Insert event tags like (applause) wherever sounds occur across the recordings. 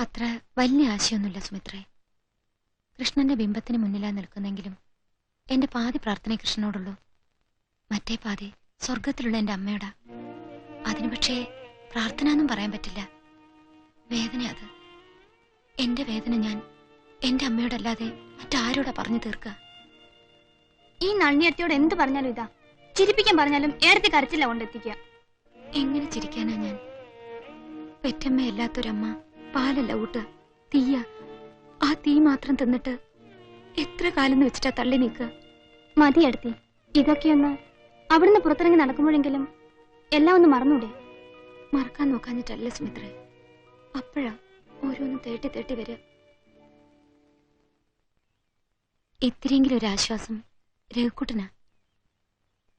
അത്ര വലിയ ആശയൊന്നുമില്ല സുമിത്രേ. കൃഷ്ണന്റെ ബിംബത്തിന് മുന്നിലാ നിൽക്കുന്നെങ്കിലും എന്റെ പാതി പ്രാർത്ഥന കൃഷ്ണനോടുള്ളൂ. മറ്റേ പാതി സ്വർഗത്തിലുള്ള എന്റെ അമ്മയോടാ. അതിന് പക്ഷേ പ്രാർത്ഥന എന്നും പറയാൻ പറ്റില്ല. വേദന അത് എന്റെ വേദന ഞാൻ എന്റെ അമ്മയോടല്ലാതെ മറ്റാരോടാ പറഞ്ഞു തീർക്കുക ഈ നളിനിയത്തിയോട് എന്ത് പറഞ്ഞാലും ഇതാ. ചിരിപ്പിക്കാൻ പറഞ്ഞാലും ഏടത്തി കരച്ചില്ല കൊണ്ടെത്തിക്കുക. എങ്ങനെ ചിരിക്കാനാ ഞാൻ? പെറ്റമ്മയല്ലാത്തൊരമ്മ പാലല്ല ഊട്ട്. തീയ ആ തീ മാത്രം തിന്നിട്ട് എത്ര കാലം എന്ന് വെച്ചിട്ടാ തള്ളി നീക്കുക മതി എടുത്തി ഇതൊക്കെയൊന്ന് അവിടുന്ന് പുറത്തിറങ്ങി നടക്കുമ്പോഴെങ്കിലും എല്ലാം ഒന്ന് മറന്നൂടെ? മറക്കാൻ നോക്കാഞ്ഞിട്ടല്ല സുമിത്ര. അപ്പോഴാ ഓരോന്നും തേട്ടി തേട്ടി വരിക. ഇത്തിരിയെങ്കിലും ഒരു ആശ്വാസം രഘുക്കുട്ടനാ.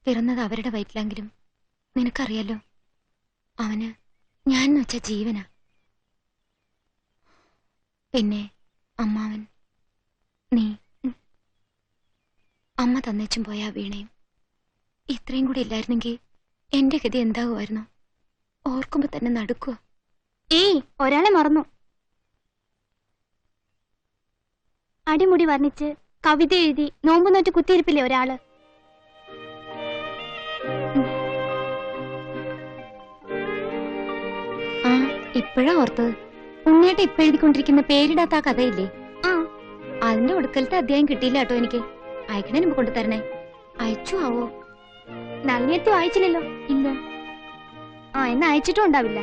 പിറന്നത് അവരുടെ വയറ്റിലെങ്കിലും നിനക്കറിയാലോ? അവന് ഞാൻ വെച്ച ജീവനാ. പിന്നെ അമ്മാവൻ നീ. അമ്മ തന്നേച്ചും പോയ വീണയും. ഇത്രയും കൂടി ഇല്ലായിരുന്നെങ്കിൽ എന്റെ ഗതി എന്താകുമായിരുന്നു? ഓർക്കുമ്പോ തന്നെ നടുക്കുക ഏയ് ഒരാളെ മറന്നു. അടിമുടി വർണിച്ച് കവിത എഴുതി നോമ്പ് നോറ്റ് കുത്തിയിരിപ്പില്ലേ ഒരാൾ? ആ ഇപ്പോഴാ ഓർത്തത്. ഉണ്ണിയേട്ട ഇപ്പൊ എഴുതിക്കൊണ്ടിരിക്കുന്ന പേരിടാത്ത ആ കഥയില്ലേ? ആ. അതിന്റെ ഒടുക്കലത്തെ അധ്യായം കിട്ടിയില്ല കേട്ടോ എനിക്ക്. അയക്കണേ മുമ്പ് കൊണ്ടുതരണേ അയച്ചു ആവോ? നളിനിയത്തി അയച്ചില്ലല്ലോ. ഇല്ല. ആ എന്നാ അയച്ചിട്ടും ഉണ്ടാവില്ല.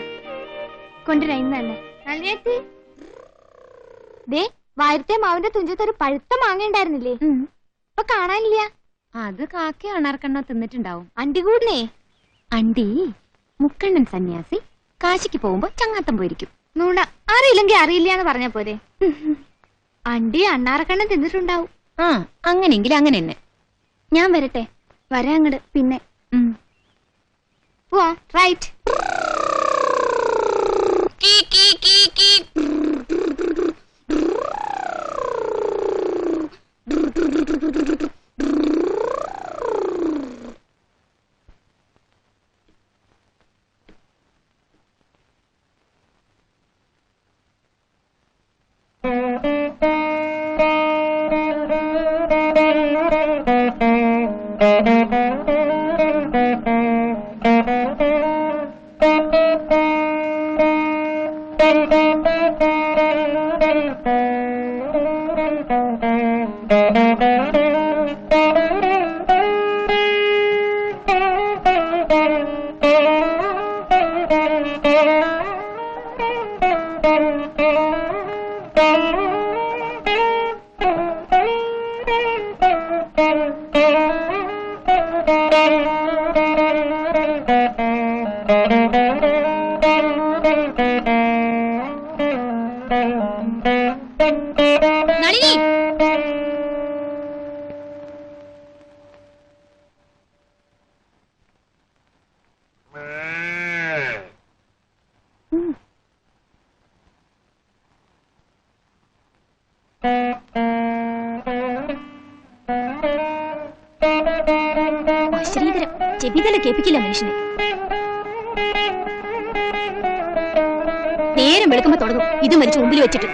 കൊണ്ടുവരാ ഇന്ന് തന്നെ. നളിനിയത്തി. ദേ വാരത്തെ മാവിന്റെ തുഞ്ചത്തൊരു പഴുത്ത മാങ്ങ ഉണ്ടായിരുന്നില്ലേ. ഇപ്പൊ കാണാനില്ല. അത് കാക്ക അണാർക്കണ്ണ തിന്നിട്ടുണ്ടാവും. അണ്ടി കൂടിനേ അണ്ടി? മുക്കണ്ണൻ സന്യാസി കാശിക്ക് പോകുമ്പോ ചങ്ങാത്തം പോയിരിക്കും. നൂണ അറിയില്ലെങ്കിൽ അറിയില്ല എന്ന് പറഞ്ഞ പോലെ അണ്ടി അണ്ണാറക്കണ്ണം തിന്നിട്ടുണ്ടാവും. ആ അങ്ങനെയെങ്കിൽ അങ്ങനെ തന്നെ. ഞാൻ വരട്ടെ. വരാ അങ്ങട് പിന്നെ. ഉം. പോവാ. റൈറ്റ്. ശ്രീധരം ചെവിതല കേൾപ്പിക്കില്ല മനുഷ്യനെ. നേരം വെളുക്കുമ്പോ തുടങ്ങും. ഇത് മരിച്ചു മുമ്പിൽ വെച്ചിട്ട്.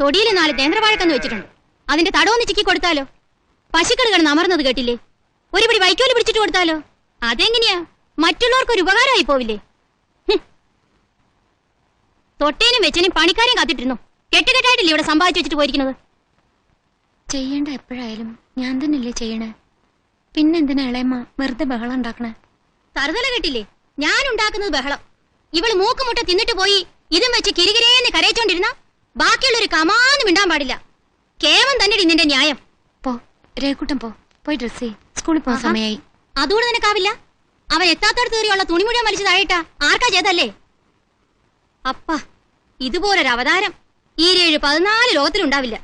തൊടിയിൽ നാല് നേന്ത്രവാഴക്കന്ന് വെച്ചിട്ടുണ്ട്. അതിന്റെ തടവൊന്ന് ചിക്കി കൊടുത്താലോ? പശുക്കൾ കിടന്ന് അമർന്നത് കേട്ടില്ലേ? ഒരു പിടി വൈക്കോൽ പിടിച്ചിട്ട് കൊടുത്താലോ? അതെങ്ങനെയാ? മറ്റുള്ളവർക്ക് ഒരു ഉപകാരമായി പോവില്ലേ. തൊട്ടേനും വെച്ചനും പണിക്കാരെയും കാത്തിട്ടിരുന്നു. കെട്ടുകെട്ടായിട്ടില്ലേ ഇവിടെ സമ്പാദിച്ചു വെച്ചിട്ട് പോയിരിക്കുന്നത്? ചെയ്യേണ്ട എപ്പോഴായാലും ഞാൻ തന്നെയല്ലേ ചെയ്യണേ. പിന്നെന്തിനാ ഇളയമ്മ വെറുതെ ബഹളം ഉണ്ടാക്കണേ? തറുതല കെട്ടില്ലേ? ഞാൻ ഉണ്ടാക്കുന്നത് ബഹളം. ഇവൾ മൂക്കുമുട്ട തിന്നിട്ട് പോയി ഇതും വെച്ച് കിരികിരേന്ന് കരയിച്ചോണ്ടിരുന്ന ബാക്കിയുള്ളൊരു കമാന്നും മിണ്ടാൻ പാടില്ല. കേവം തന്നെ നിന്റെ ന്യായം. പോ രേക്കൂട്ടം പോ. പോയി ഡ്രസ് സ്കൂളിൽ പോകാൻ. സമയമായി അതുകൂടെ നിനക്കാവില്ല. അവൻ എത്താത്തടത്ത് കയറിയുള്ള തുണി മുഴുവൻ വലിച്ചു താഴെട്ടാ ആർക്കാ ചെയ്തല്ലേ അപ്പ ഇതുപോലൊരു അവതാരം. ഈ ഏഴ് പതിനാല് ലോകത്തിലുണ്ടാവില്ല.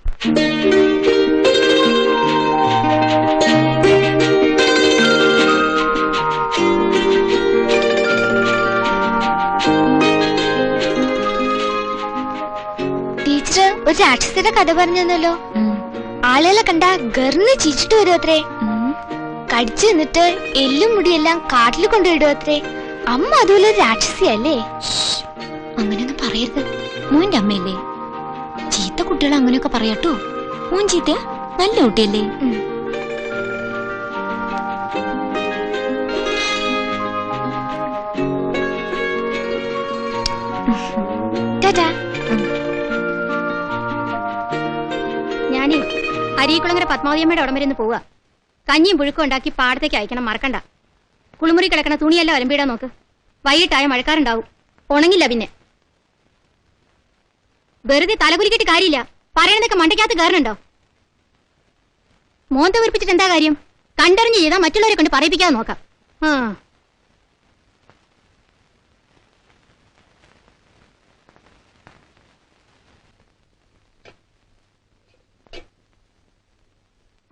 ടീച്ചർ ഒരു രാക്ഷസിയുടെ കഥ പറഞ്ഞല്ലോ. ആളുകളെ കണ്ട ഗർന്ന് ചിരിച്ചിട്ട് വരും അത്രേ. കടിച്ചു നിന്നിട്ട് എല്ലും മുടിയെല്ലാം കാട്ടിൽ കൊണ്ടുവിടും അത്രേ. അമ്മ അതുപോലെ രാക്ഷസിയല്ലേ? അങ്ങനെയൊന്നും പറയരുത്. മോന്റെ അമ്മയല്ലേ? ചീത്ത കുട്ടികൾ അങ്ങനെയൊക്കെ പറയാട്ടോ. മോൻ ചീത്തയാ നല്ല കുട്ടിയല്ലേ? അരീക്കുളങ്ങര പത്മാവതിയമ്മയുടെ ഉടം വരെ ഒന്ന് പോവുക. കഞ്ഞിയും പുഴുക്കും ഉണ്ടാക്കി പാടത്തേക്ക് അയക്കണം മറക്കണ്ട. കുളിമുറി കിടക്കണ തുണിയെല്ലാം അലമ്പിടാൻ നോക്ക്. വൈകിട്ടായ മഴക്കാരുണ്ടാവും. ഉണങ്ങില്ല പിന്നെ. വെറുതെ തലകുലിക്കിട്ട് കാര്യമില്ല. പറയണതൊക്കെ മണ്ടയ്ക്കകത്ത് കയറണുണ്ടോ? മോന്ത വീർപ്പിച്ചിട്ട് എന്താ കാര്യം? കണ്ടറിഞ്ഞ് ചെയ്താൽ മറ്റുള്ളവരെ കൊണ്ട് പറയിപ്പിക്കാതെ നോക്കാം. ആ.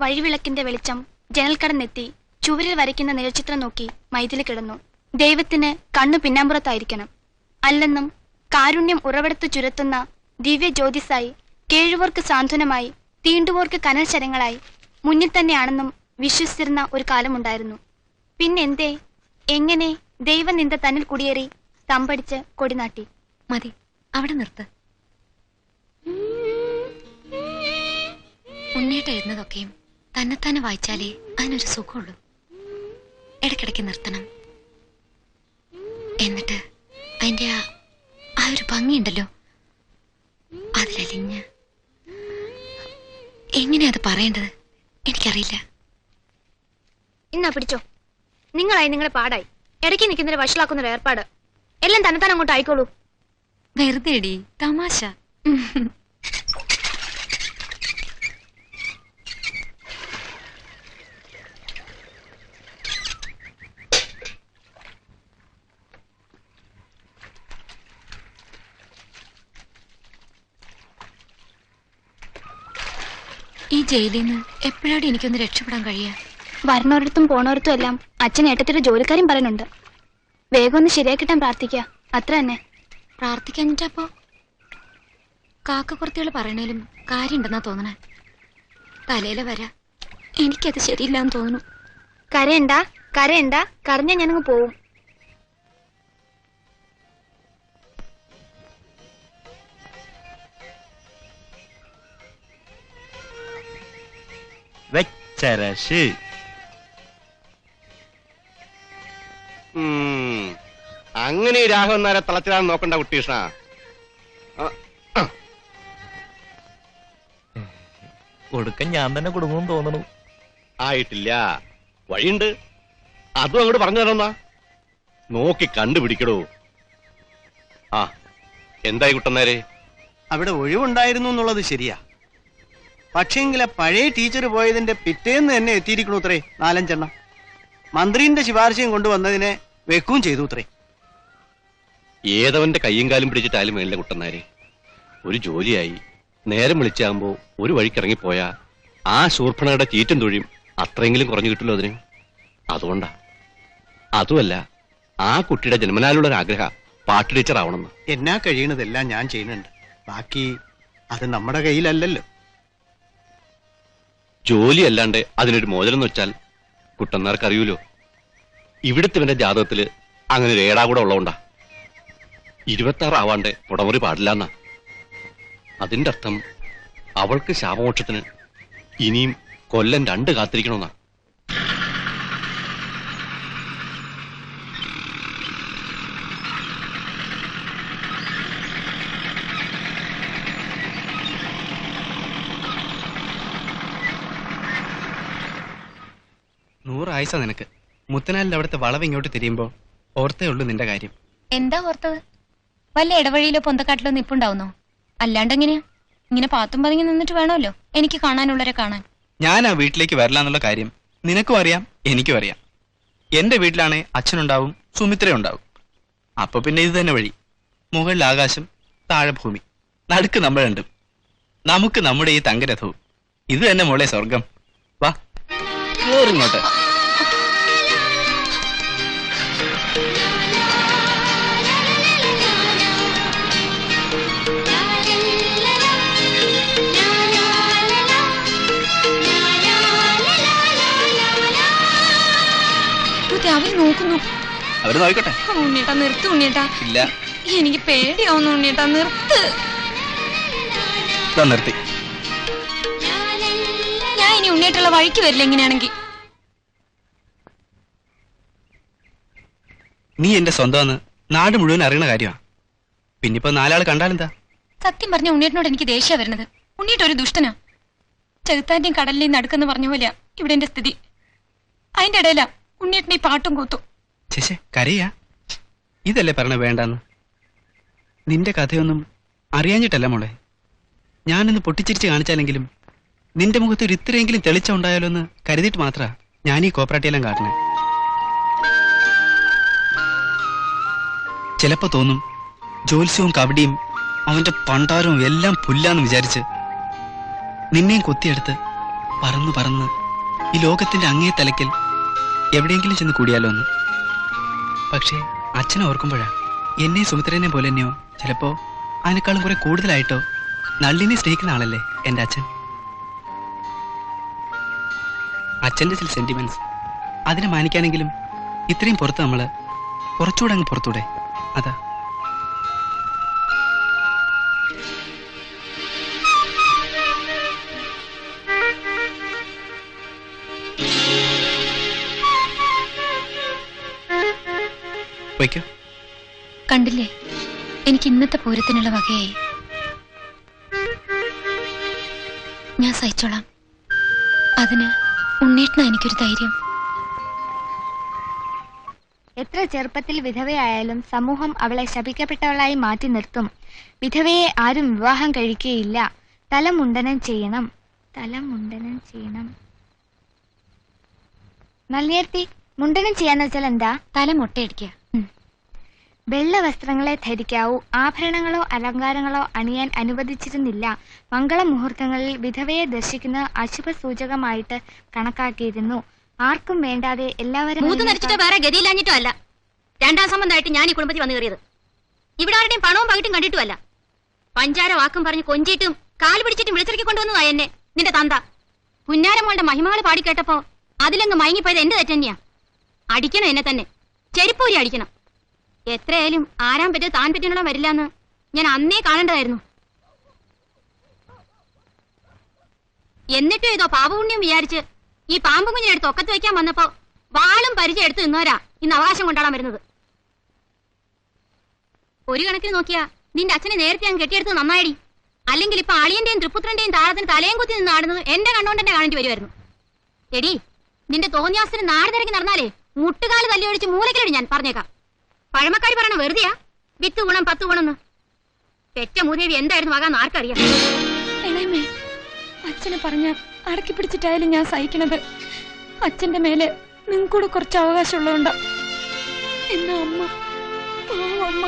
വഴിവിളക്കിന്റെ വെളിച്ചം ജനൽക്കടന്നെത്തി ചുവരിൽ വരയ്ക്കുന്ന നിഴൽചിത്രം നോക്കി മൈതിലി കിടന്നു. ദൈവത്തിന് കണ്ണു പിന്നാമ്പുറത്തായിരിക്കണം. അല്ലെന്നും കാരുണ്യം ഉറവെടുത്ത് ചുരത്തുന്ന ദിവ്യ ജ്യോതിസായി കേഴുവോർക്ക് സാന്ത്വനമായി തീണ്ടുവോർക്ക് കനൽ ശരങ്ങളായി മുന്നിൽ തന്നെയാണെന്നും വിശ്വസിച്ചിരുന്ന ഒരു കാലമുണ്ടായിരുന്നു. പിന്നെന്തേ? എങ്ങനെ ദൈവനിന്ദ തന്നിൽ കുടിയേറി തമ്പടിച്ച് കൊടിനാട്ടി. മതി അവിടെ നിർത്ത്. ഉണ്ണീട്ട് എഴുതുന്നതൊക്കെയും തന്നെത്താനെ വായിച്ചാലേ അതിനൊരു സുഖമുള്ളൂ. ഇടയ്ക്കിടയ്ക്ക് നിർത്തണം. എന്നിട്ട് അതിന്റെ ആ ആ ഒരു ഭംഗിയുണ്ടല്ലോ. അതിലലിഞ്ഞ്. എങ്ങനെയാ അത് പറയേണ്ടത്? എനിക്കറിയില്ല. ഇന്നാ പിടിച്ചോ. നിങ്ങളായി നിങ്ങളെ പാടായി. ഇടയ്ക്ക് നിൽക്കുന്നതിന് വഷളാക്കുന്ന ഒരു ഏർപ്പാട്. എല്ലാം തന്നെത്താൻ അങ്ങോട്ട് ആയിക്കോളൂ. വെറുതെടി തമാശ. ഈ ജയിലിൽ നിന്ന് എപ്പോഴാണ് എനിക്കൊന്ന് രക്ഷപ്പെടാൻ കഴിയുക വരണോരിടത്തും പോണോരിടത്തും എല്ലാം അച്ഛൻ ഏട്ടത്തിന്റെ ജോലിക്കാരും പറയുന്നുണ്ട്. വേഗം ഒന്ന് ശരിയാക്കിട്ടാൻ പ്രാർത്ഥിക്കുക അത്ര തന്നെ. പ്രാർത്ഥിക്കാഞ്ഞിട്ടപ്പോ കാക്കക്കുറത്തികൾ പറയണേലും കാര്യമുണ്ടെന്നാ തോന്നണേ. തലയിലെ വര. എനിക്കത് ശരിയില്ലാന്ന് തോന്നുന്നു. കരയണ്ട കരയണ്ട. കരഞ്ഞാ ഞാനങ്ങ് പോവും. വെച്ചരശ് ഉം. അങ്ങനെ ഈ രാഘവൻ നാരെ തളച്ചിടാൻ നോക്കണ്ട കുട്ടീഷ്ണ കൊടുക്കൻ ഞാൻ തന്നെ കൊടുക്കും തോന്നണു ആയിട്ടില്ല. വഴിയുണ്ട്. അതും അങ്ങോട്ട് പറഞ്ഞു തരണമെന്നാ നോക്കി കണ്ടുപിടിക്കടോ. ആ എന്തായി കുട്ടന്നേരെ അവിടെ ഒഴിവുണ്ടായിരുന്നു എന്നുള്ളത് ശരിയാ. പക്ഷേങ്കിൽ ആ പഴയ ടീച്ചർ പോയതിന്റെ പിറ്റേന്ന് തന്നെ എത്തിയിരിക്കണു ഉത്രേ നാലഞ്ചെണ്ണം. മന്ത്രിന്റെ ശുപാർശയും കൊണ്ടുവന്നതിനെ വെക്കുകയും ചെയ്തു ഉത്രേ. ഏതവന്റെ കയ്യും കാലും പിടിച്ചിട്ടാലും മേളിലെ കുട്ടന്നാരെ ഒരു ജോലിയായി നേരം വിളിച്ചാകുമ്പോ ഒരു വഴിക്കിറങ്ങിപ്പോയാ ആ ശൂർപ്പണയുടെ ചീറ്റും തൊഴിയും അത്രയെങ്കിലും കുറഞ്ഞു കിട്ടുമല്ലോ അതിന്? അതുകൊണ്ടാ. അതുമല്ല ആ കുട്ടിയുടെ ജന്മനാലുള്ള ഒരു ആഗ്രഹ പാട്ട് ടീച്ചർ ആവണമെന്ന് എന്നാ കഴിയണതെല്ലാം ഞാൻ ചെയ്യുന്നുണ്ട്. ബാക്കി അത് നമ്മുടെ കയ്യിലല്ലല്ലോ. ജോലി അല്ലാണ്ട് അതിനൊരു മോചനം എന്ന് വെച്ചാൽ കുട്ടന്മാർക്ക് അറിയൂലോ ഇവിടുത്തെ ഇവന്റെ ജാതകത്തിൽ അങ്ങനെ ഒരു ഏടാ കൂടെ ഉള്ളതുകൊണ്ടാ. ഇരുപത്തി ആറ് ആവാണ്ട് പുടമുറി പാടില്ലെന്നാ. അതിന്റെ അർത്ഥം അവൾക്ക് ശാപമോക്ഷത്തിന് ഇനിയും കൊല്ലം രണ്ട് കാത്തിരിക്കണമെന്നാ. നൂറായുസ നിനക്ക്. മുത്തനാലിൽ അവിടുത്തെ വളവ് ഇങ്ങോട്ട് തിരിയുമ്പോ ഓർത്തേ ഉള്ളൂ നിന്റെ കാര്യം. എന്താ ഓർത്തത്? വല്ല ഇടവഴിയിലോ പൊന്തക്കാട്ടിലോ നിപ്പുണ്ടാവുന്നോ? അല്ലാണ്ട് എങ്ങനെയാ? ഇങ്ങനെ പാത്തും പതുങ്ങി നിന്നിട്ട് വേണമല്ലോ. എനിക്ക് കാണാനുള്ളവരെ കാണാൻ. ഞാൻ ആ വീട്ടിലേക്ക് വരില്ല കാര്യം നിനക്കും അറിയാം എനിക്കും അറിയാം. എന്റെ വീട്ടിലാണേ അച്ഛനുണ്ടാവും സുമിത്ര ഉണ്ടാവും അപ്പൊ പിന്നെ ഇത് തന്നെ വഴി. മുകളിൽ ആകാശം താഴെ ഭൂമി. നടുക്ക് നമ്മൾ രണ്ടും. നമുക്ക് നമ്മുടെ ഈ തങ്കരഥവും. ഇത് തന്നെ മോളെ സ്വർഗം. വാ കേറിങ്ങോട്ട് നോക്കുന്നു. അവർ നോക്കട്ടെ. ഉണ്ണിയേട്ടാ നിർത്ത് ഉണ്ണിയേട്ടാ. ഇല്ല. എനിക്ക് പേടിയാവുന്നു ഉണ്ണിയേട്ടാ നിർത്ത്. നിർത്തി. ഞാൻ ഇനി ഉണ്ണിയേട്ടുള്ള വഴിക്ക് വരില്ല എങ്ങനെയാണെങ്കിൽ നീ എന്റെ സ്വന്തമെന്ന് നാട് മുഴുവൻ അറിയണ കാര്യമാണ് പിന്നിപ്പോ നാലാൾ കണ്ടാലെന്താ? സത്യം പറഞ്ഞ ഉണ്ണിയേട്ടനോട് എനിക്ക് ദേഷ്യ വരുന്നത്. ഉണ്ണിയേട്ട ഒരു ദുഷ്ടനാ. ചെകുത്താന്റെയും കടലിലെയും നടുക്കെന്ന് പറഞ്ഞ പോലെയാ ഇവിടെ എന്റെ സ്ഥിതി. അതിന്റെ ഇടയിലാ ഉണ്ണിയേട്ടനെ പാട്ടും കൂത്തും. ചേച്ചേ കരയാ. ഇതല്ലേ പറഞ്ഞ വേണ്ടെന്ന്. നിന്റെ കഥയൊന്നും അറിയാഞ്ഞിട്ടല്ല മോളെ. ഞാനിന്ന് പൊട്ടിച്ചിരിച്ച് കാണിച്ചാലെങ്കിലും നിന്റെ മുഖത്ത് ഒരു ഇത്രയെങ്കിലും തെളിച്ച ഉണ്ടായാലോ എന്ന് കരുതിയിട്ട് മാത്രാ ഞാൻ ഈ കോപ്പറാട്ടിയെല്ലാം കാട്ടണേ. ചിലപ്പോ തോന്നും ജോത്സ്യവും കബഡിയും അവന്റെ പണ്ടാരവും എല്ലാം പുല്ലാന്ന് വിചാരിച്ച് നിന്നെയും കൊത്തിയെടുത്ത് പറന്ന് പറന്ന് ഈ ലോകത്തിന്റെ അങ്ങേ തലയ്ക്കൽ എവിടെയെങ്കിലും ചെന്ന് കൂടിയാലോ എന്ന് പക്ഷേ അച്ഛനെ ഓർക്കുമ്പോഴാ എന്നെ സുമിത്രനെ പോലെ തന്നെയോ ചിലപ്പോ അതിനേക്കാളും കുറെ കൂടുതലായിട്ടോ നള്ളിനെ സ്നേഹിക്കുന്ന ആളല്ലേ എന്റെ അച്ഛൻ? അച്ഛന്റെ ചില സെന്റിമെന്റ്സ് അതിനെ മാനിക്കാനെങ്കിലും ഇത്രയും പുറത്ത് നമ്മൾ കുറച്ചുകൂടെ അങ്ങ് പുറത്തൂടെ? അതാ. വയ്ക്കോ. കണ്ടില്ലേ? എനിക്ക് ഇന്നത്തെ പൂരത്തിനുള്ള വകയായി. ഞാൻ സഹിച്ചോളാം. അതിന് ഉണ്ണേട്ടന എനിക്കൊരു ധൈര്യം. എത്ര ചെറുപ്പത്തിൽ വിധവയായാലും സമൂഹം അവളെ ശപിക്കപ്പെട്ടവളായി മാറ്റി നിർത്തും. വിധവയെ ആരും വിവാഹം കഴിക്കുകയില്ല. തലമുണ്ടനം ചെയ്യണം. തലമുണ്ടനം ചെയ്യണം. നല്ലിയർത്തി മുണ്ടനം ചെയ്യാന്ന് വെച്ചാൽ എന്താ? തല മുട്ടയടിക്കുക. വെള്ള വസ്ത്രങ്ങളെ ധരിക്കാവൂ ആഭരണങ്ങളോ അലങ്കാരങ്ങളോ അണിയാൻ അനുവദിച്ചിരുന്നില്ല. മംഗളമുഹൂർത്തങ്ങളിൽ വിധവയെ ദർശിക്കുന്ന അശുഭ സൂചകമായിട്ട് കണക്കാക്കിയിരുന്നു. ആർക്കും വേണ്ടാതെ എല്ലാവരും വേറെ ഗതിയില്ലാഞ്ഞിട്ടോ അല്ല. രണ്ടാം സംബന്ധമായിട്ട് ഞാൻ ഈ കുടുംബത്തിൽ വന്നു കയറിയത്. ഇവിടെ ആരുടെയും പണവും പകിട്ടും കണ്ടിട്ടുമല്ല. പഞ്ചാര വാക്കും പറഞ്ഞ് കൊഞ്ചിയിട്ടും കാൽ പിടിച്ചിട്ടും വിളിച്ചിറക്കി കൊണ്ടുവന്നതാ എന്നെ നിന്റെ തന്ത. പുന്നാരമോളുടെ മഹിമകൾ പാടി കേട്ടപ്പോ അതിലങ്ങ് മയങ്ങിപ്പോയത് എന്റെ തെറ്റന്നെയാ. അടിക്കണം എന്നെ തന്നെ. ചെരുപ്പൂരി അടിക്കണം. എത്രയായാലും ആരാൻ പറ്റിയ താൻ പറ്റിയുള്ള വരില്ലാന്ന് ഞാൻ അന്നേ കാണേണ്ടതായിരുന്നു. എന്നിട്ടും ഇതോ പാപപുണ്യം വിചാരിച്ച് ഈ പാമ്പ് കുഞ്ഞിനെടുത്ത് ഒക്കത്ത് വെക്കാൻ വന്നപ്പോ വാളും പരിചയം എടുത്ത് നിന്നോരാ ഇന്ന് അവകാശം കൊണ്ടാടാൻ വരുന്നത്. ഒരു കണക്കിന് നോക്കിയാ നിന്റെ അച്ഛനെ നേരത്തെ ഞാൻ കെട്ടിയെടുത്ത് നന്നായിടി. അല്ലെങ്കിൽ ഇപ്പൊ അളിയന്റെയും തൃപ്പുത്രന്റെയും താരത്തിന് തലയും കുത്തി നിന്ന് ആടുന്നത് എന്റെ കണ്ണുകൊണ്ട് തന്നെ കാണേണ്ടി വരുമായിരുന്നു. എടി നിന്റെ തോന്നിയാസിന് നാട് തിരക്കി നടന്നാലേ മുട്ടുകാൽ ഒഴിച്ച് മൂലക്കിലടി ഞാൻ പറഞ്ഞേക്കാം. പഴമക്കാരി പറയണ? വെറുതെയാ? വിത്ത് ഗുണം പത്ത് ഗുണം പെറ്റ മൂദേവി എന്തായിരുന്നു ആകാന്ന് ആർക്കറിയാം? അച്ഛനെ പറഞ്ഞ അടക്കി പിടിച്ചിട്ടായാലും ഞാൻ സഹിക്കണത്. അച്ഛന്റെ മേലെ നിങ്ങൾക്കൂടെ കുറച്ച് അവകാശമുള്ളതുകൊണ്ടാ. എന്നാ അമ്മ? ഓ അമ്മ.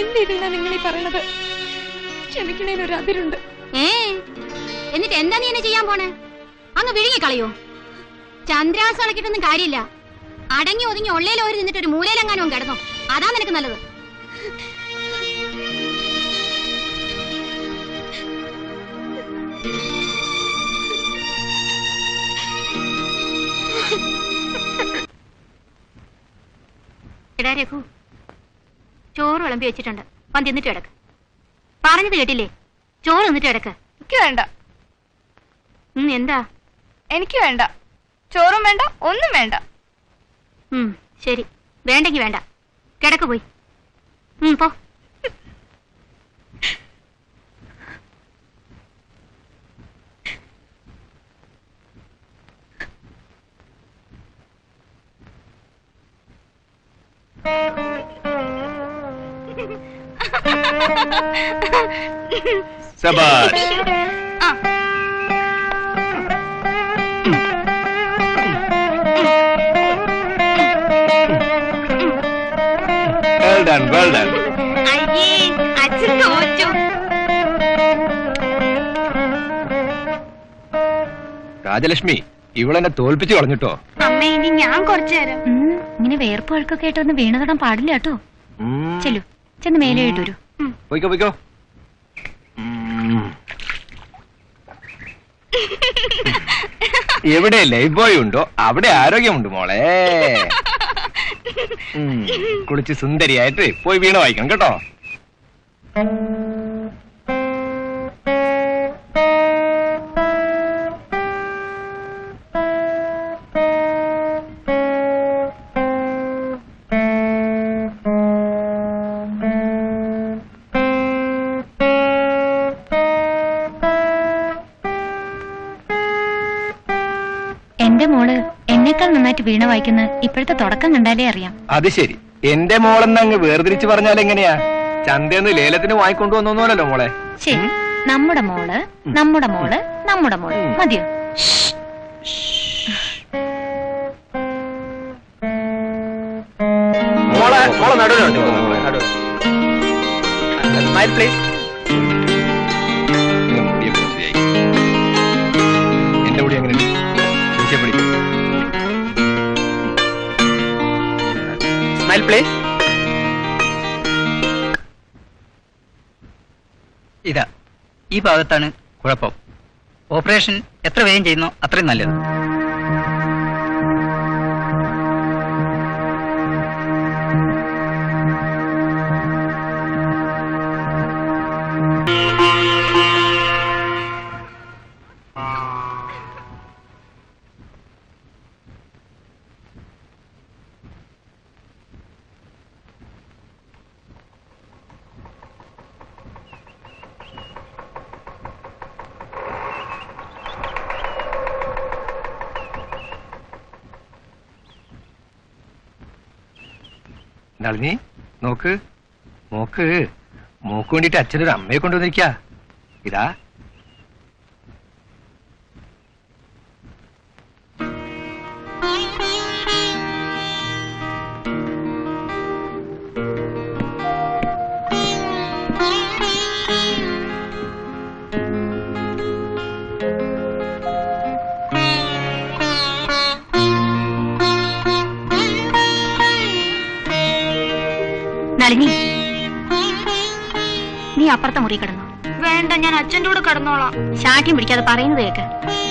എന്തിനാ നിങ്ങൾ ഈ പറയണത്? ക്ഷമിക്കണേനൊരു അതിരുണ്ട്. ഏ എന്നിട്ട് എന്താ നീ എന്നെ ചെയ്യാൻ പോണേ? അങ്ങ് വിഴുങ്ങി കളയോ ചന്ദ്രാസ് ഇളക്കിട്ടൊന്നും കാര്യമില്ല. അടങ്ങി ഒതുങ്ങി ഒള്ളേലോ ഒരു നിന്നിട്ട് ഒരു മൂലയിലെങ്ങാനും കിടന്നോ. അതാ നിനക്ക് നല്ലത്. എടാ രഘു ചോറ് വിളമ്പി വെച്ചിട്ടുണ്ട്. വന്ന് തിന്നിട്ട് കിടക്ക്. പറഞ്ഞത് കേട്ടില്ലേ? ചോറ് തിന്നിട്ട് കിടക്ക്. എനിക്ക് വേണ്ട. എന്താ? എനിക്ക് വേണ്ട. ചോറും വേണ്ട ഒന്നും വേണ്ട. ശരി. വേണ്ടെങ്കി വേണ്ട. കിടക്ക് പോയി. പോ. സബാഷ് ഡൺ വെൽ ഡൺ അയ്യേ അച്ഛൻ തോറ്റു. രാജലക്ഷ്മി ഇവളെന്നെ തോൽപ്പിച്ചു കളഞ്ഞിട്ടോ? അമ്മ ഇനി ഞാൻ കുറച്ചു നേരം. ഇങ്ങനെ വേർപ്പ് വഴക്കൊക്കെ ആയിട്ട് ഒന്ന് വീണു തൊടാൻ പാടില്ല കേട്ടോ. ചെല്ലു ചെന്ന് മേലെ ഇട്ടു വരൂ പോയിക്കോ പോയിക്കോ. (laughs) എവിടെ ലൈഫ് ബോയ് ഉണ്ടോ? അവിടെ ആരോഗ്യമുണ്ട് മോളെ. (laughs) കുളിച്ച് സുന്ദരിയായിട്ട് പോയി വീണ വായിക്കണം കേട്ടോ? എന്റെ മോൾ എന്നേക്കാൾ നന്നായിട്ട് വീണ വായിക്കുന്ന ഇപ്പോഴത്തെ തുടക്കം കണ്ടാലേ അറിയാം. അത് ശരി. എന്റെ മോളെന്ന് അങ്ങ് വേർതിരിച്ച് പറഞ്ഞാൽ എങ്ങനെയാ? ചന്തയെന്ന് ലേലത്തിന് വാങ്ങിക്കൊണ്ടു വന്നോന്നല്ലോ മോളെ. ശരി. നമ്മുടെ മോൾ നമ്മുടെ മോൾ നമ്മുടെ മോൾ. മതിയോ? മോളെ മോളെ നടുവിലുണ്ട് സ്മൈൽ പ്ലീസ് എന്റെ കൂടി എങ്ങനെയുണ്ട് പിടി സ്മൈൽ please. ഇതാ ഈ ഭാഗത്താണ് കുഴപ്പം ഓപ്പറേഷൻ എത്ര വേഗം ചെയ്യുന്നോ അത്രയും നല്ലത് നളിനി നോക്ക് മോക്ക് മോക്ക് വേണ്ടിട്ട് അച്ഛനൊരു അമ്മയെ കൊണ്ടുവന്നിരിക്ക. ഇതാ. അപ്പുറത്തെ മുറി കിടന്നു. വേണ്ട ഞാൻ അച്ഛന്റെ കൂടെ കിടന്നോളാം. ശാഠ്യം പിടിക്കാതെ പറയുന്നത് കേക്ക്. വാ